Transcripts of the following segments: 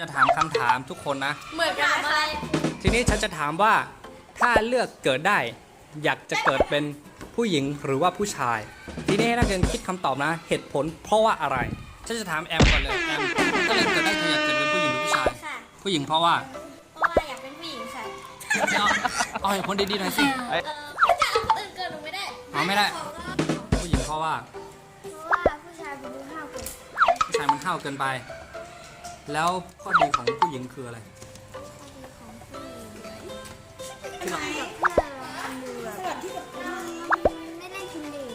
จะถามคำถามทุกคนนะ เหมือนกันอะไรทีนี้ฉันจะถามว่าถ้าเลือกเกิดได้ อยากจะเกิดเป็นผู้หญิงหรือว่าผู้ชาย ทีนี้ให้นักเรียนคิดคำตอบนะ เหตุผลเพราะว่าอะไร ฉันจะถามแอมก่อนเลยแอมถ้าเลือกเกิดได้เธออยากเกิดเป็นผู้หญิงหรือผู้ชาย ค่ะ ผู้หญิงเพราะว่าเพราะว่าอยากเป็นผู้หญิงค่ะ เอาเอาเหตุผลดีๆหน่อยสิ เออถ้าจะเอาคนอื่นเกินหนูไม่ได้เอาไม่ได้ผู้หญิงเพราะว่าเพราะว่าผู้ชายเป็นผู้ห้าวเกินผู้ชายมันห้าวเกินไป แล้วข้อดีของผู้หญิงคืออะไร ที่เราไม่เล่นคิมดื่ม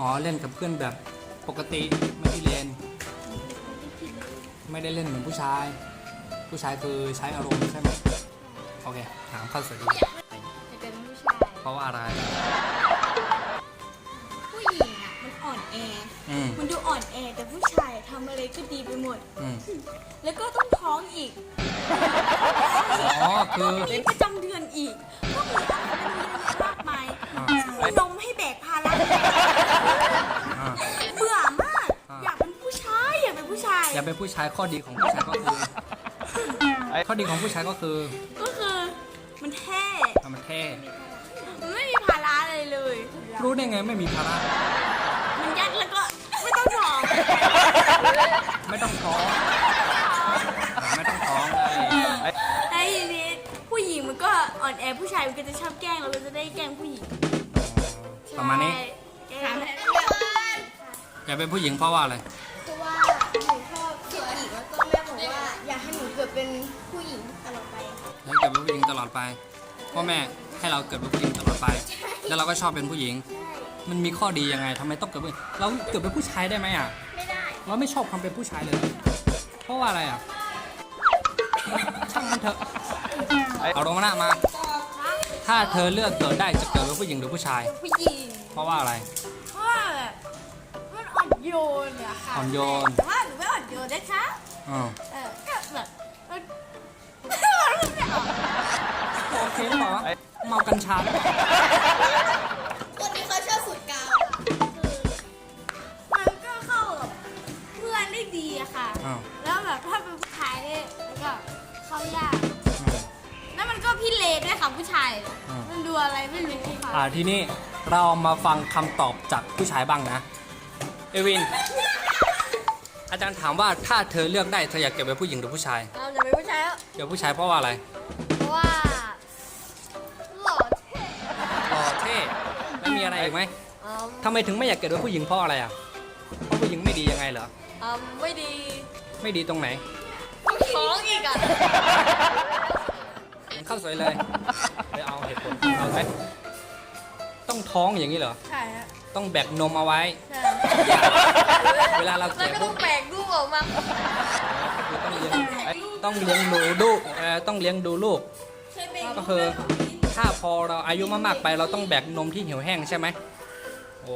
อ๋อเล่นกับเพื่อนแบบปกติไม่ได้เรียนไม่ได้เล่นเหมือนผู้ชาย ผู้ชายคือใช้อารมณ์ใช่ไหมโอเคถามข้อสุดท้ายอยากเป็นผู้ชายเพราะว่าอะไร ผู้หญิง อะมันอ่อนแออืมมันดูอ่อนแอแต่ผู้ชายอะทำอะไรก็ดีไปหมด อืม แล้วก็ต้องท้องอีกอ๋อคือ มีประจำเดือนอีกก็มีอะไรมันมีเยอะแยะมากมายอ่ามีนมให้แบกภาระอ่า เบื่อมาก อ่า อยากเป็นผู้ชายอยากเป็นผู้ชาย อย่าเป็นผู้ชายข้อดีของผู้ชายก็คือ ข้อดีของผู้ชายก็คือก็คือมันเท่ ทำมันเท่มันไม่มีภาระอะไรเลย รู้ได้ไงไม่มีภาระ มันยัดแล้วก็ไม่ต้องท้อง ไม่ต้องท้องอ่าไม่ต้องท้องได้ไอ้ทีนี้ผู้หญิงมันก็อ่อนแอผู้ชายมันก็จะชอบแกล้งเราก็จะได้แกล้งผู้หญิงประมาณนี้ ใช่แกล้งอยากเป็นผู้หญิงเพราะว่าอะไร เพราะว่าหนูชอบผู้หญิงแล้วก็แม่บอกว่า อยากให้หนูเกิดเป็นผู้หญิงตลอดไปให้เกิดเป็นผู้หญิงตลอดไป พ่อแม่ให้เราเกิดเป็นผู้หญิงตลอดไป แล้วเราก็ชอบเป็นผู้หญิง มันมีข้อดียังไงทำไมต้องเกิดเป็นเราเกิดเป็นผู้ชายได้ไหมอะไม่ได้ เราไม่ชอบความเป็นผู้ชายเลยเหรอเพราะว่าอะไรอะ ช่างมันเถอะ เอาลงมาหน้ามา ถ้าเธอเลือกเกิดได้จะเกิดเป็นผู้หญิงหรือผู้ชาย ผู้หญิง เพราะว่าอะไร เพราะว่าแบบมันอ่อนโยนอะค่ะอ่อนโยน แต่ว่าหนูไม่อ่อนโยนนะคะอ๋อเออก็แบบมันมันไม่ออกโอเคหรือเปล่าวะเมากัญชาหรือเปล่า อะค่ะอ้าว แล้วแบบถ้าเป็นผู้ชายเนี่ยมันก็เข้ายากอืมแล้วมันก็พี่เลด้วยค่ะผู้ชายอ่ามัมันดูอะไรไม่รู้ค่ะ อ่าทีนี้เรามาฟังคำตอบจากผู้ชายบ้างนะ เอวิน อาจารย์ถามว่าถ้าเธอเลือกได้เธออยากเกิดเป็นผู้หญิงหรือผู้ชายเราจะเป็นผู้ชายแล้วเกิดผู้ชายเพราะว่าอะไรเพราะว่าหล่อเท่หล่อเท่แล้วมีอะไรอีกไหมอืมทำไมถึงไม่อยากเกิดเป็นผู้หญิงเพราะอะไรอะ เพราะผู้หญิงไม่ดียังไงเหรอ อืมไม่ดีไม่ดีตรงไหนท้องอีกอะมันเข้าสวยเลยไปเอาเหตุผลเอาไหมต้องท้องอย่างนี้เหรอ ใช่ฮะต้องแบกนมเอาไว้ ใช่เวลาเราแล้วเก็บก็ปุ๊ต้อบงแปลกรูปออกมาคือต้องเลี้ยงต้องเลี้ยงดูลูกเอ่อต้องเลี้ยงดูลูกก็คือ ถ้าพอเราอายุมากๆไปเราต้องแบกนมที่เหี่ยวแห้งใช่ไหมโอ้